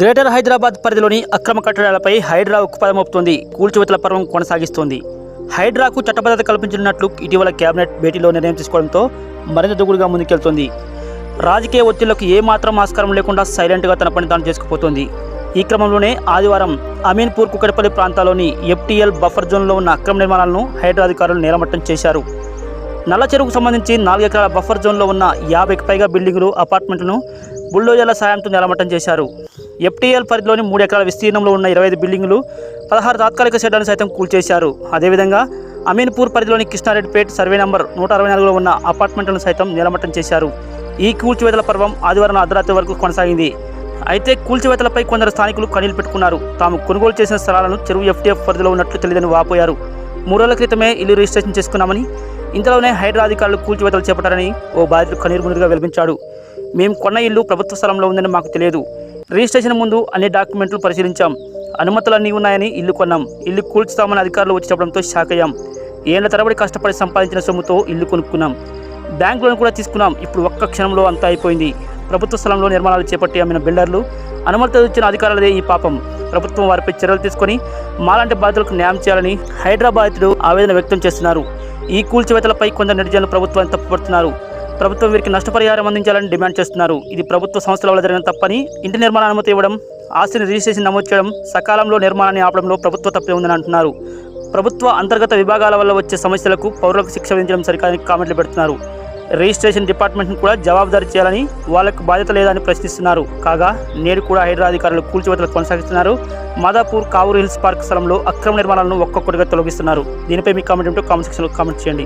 Greater Hyderabad పరిధిలోని అక్రమ కట్టడాలపై హైడ్రా ఉక్కుపాదం మోపుతోంది. కూల్చివేతల పర్వం కొనసాగిస్తోంది. హైడ్రాకు చట్టబద్ధత కల్పించనున్నట్లు ఇటీవల కేబినెట్ భేటీలో నిర్ణయం తీసుకోవడంతో మరింత దుగుడుగా ముందుకెళ్తోంది. రాజకీయ ఒత్తిళ్ళకు ఏమాత్రం ఆస్కారం లేకుండా సైలెంట్గా తన పని తాను చేసుకుపోతోంది. ఈ క్రమంలోనే ఆదివారం అమీన్పూర్ కుకటపల్లి ప్రాంతాల్లోని ఎఫ్టీఎల్ బఫర్ జోన్లో ఉన్న అక్రమ నిర్మాణాలను హైడ్రా అధికారులు నేలమట్టం చేశారు. నల్ల చెరువుకు సంబంధించి నాలుగు ఎకరాల బఫర్ జోన్లో ఉన్న యాభైకి పైగా బిల్డింగులు అపార్ట్మెంట్లను బుల్డోజర్ల సాయంతో నిలమట్టం చేశారు. ఎఫ్టీఎల్ పరిధిలోని మూడు ఎకరాల విస్తీర్ణంలో ఉన్న ఇరవై ఐదు బిల్డింగులు పదహారు తాత్కాలిక షెడ్లను సైతం కూల్చేశారు. అదేవిధంగా అమీన్పూర్ పరిధిలోని కృష్ణారెడ్డిపేట సర్వే నంబర్ నూట అరవై నాలుగులో ఉన్న అపార్ట్మెంట్లను సైతం నిలమట్టం చేశారు. ఈ కూల్చివేతల పర్వం ఆదివారం అర్ధరాత్రి వరకు కొనసాగింది. అయితే కూల్చివేతలపై కొందరు స్థానికులు కనీలు పెట్టుకున్నారు. తాము కొనుగోలు చేసిన స్థలాలను చెరువు ఎఫ్టీఎఫ్ పరిధిలో ఉన్నట్లు తెలియదని వాపోయారు. మూడు రోజుల క్రితమే ఇల్లు రిజిస్ట్రేషన్ చేసుకున్నామని ఇంతలోనే హైడ్రా అధికారులు కూల్చివేతలు చేపట్టారని ఓ బాధితుడు కన్నీరు మునిరుగా వెలిపించాడు. మేము కొన్న ఇల్లు ప్రభుత్వ స్థలంలో ఉందని మాకు తెలియదు. రిజిస్ట్రేషన్ ముందు అన్ని డాక్యుమెంట్లు పరిశీలించాం. అనుమతులన్నీ ఉన్నాయని ఇల్లు కొన్నాం. ఇల్లు కూల్చుతామని అధికారులు వచ్చి చెప్పడంతో షాక్ అయ్యాం. ఏళ్ళ తరబడి కష్టపడి సంపాదించిన సొమ్ముతో ఇల్లు కొనుక్కున్నాం. బ్యాంక్ లోన్ కూడా తీసుకున్నాం. ఇప్పుడు ఒక్క క్షణంలో అంతా అయిపోయింది. ప్రభుత్వ స్థలంలో నిర్మాణాలు చేపట్టి అమ్మిన బిల్డర్లు అనుమతులు ఇచ్చిన అధికారులదే ఈ పాపం. ప్రభుత్వం వారిపై చర్యలు తీసుకొని మాలాంటి బాధితులకు న్యాయం చేయాలని హైదరాబాద్లు ఆవేదన వ్యక్తం చేస్తున్నారు. ఈ కూల్చివేతలపై కొందరు నిర్జనులు ప్రభుత్వాన్ని తప్పుపడుతున్నారు. ప్రభుత్వం వీరికి నష్టపరిహారం అందించాలని డిమాండ్ చేస్తున్నారు. ఇది ప్రభుత్వ సంస్థల వల్ల జరిగిన తప్పని ఇంటి నిర్మాణ అనుమతి ఇవ్వడం ఆస్తిని రిజిస్ట్రేషన్ నమోదు చేయడం సకాలంలో నిర్మాణాన్ని ఆపడంలో ప్రభుత్వ తప్పే ఉందని అంటున్నారు. ప్రభుత్వ అంతర్గత విభాగాల వల్ల వచ్చే సమస్యలకు పౌరులకు శిక్ష విధించడం సరికాదని కామెంట్లు పెడుతున్నారు. రిజిస్ట్రేషన్ డిపార్ట్మెంట్ను కూడా జవాబుదారీ చేయాలని వాళ్ళకు బాధ్యత లేదని ప్రశ్నిస్తున్నారు. కాగా నేడు కూడా హైదరాబాద్ అధికారులు కూల్చివేతలు కొనసాగిస్తున్నారు. మాదాపూర్ కావూరు హిల్స్ పార్క్ స్థలంలో అక్రమ నిర్మాణాలను ఒక్కొక్కటిగా తొలగిస్తున్నారు. దీనిపై మీ కామెంట్ ఉంటే కామెంట్ సెక్షన్లో కామెంట్ చేయండి.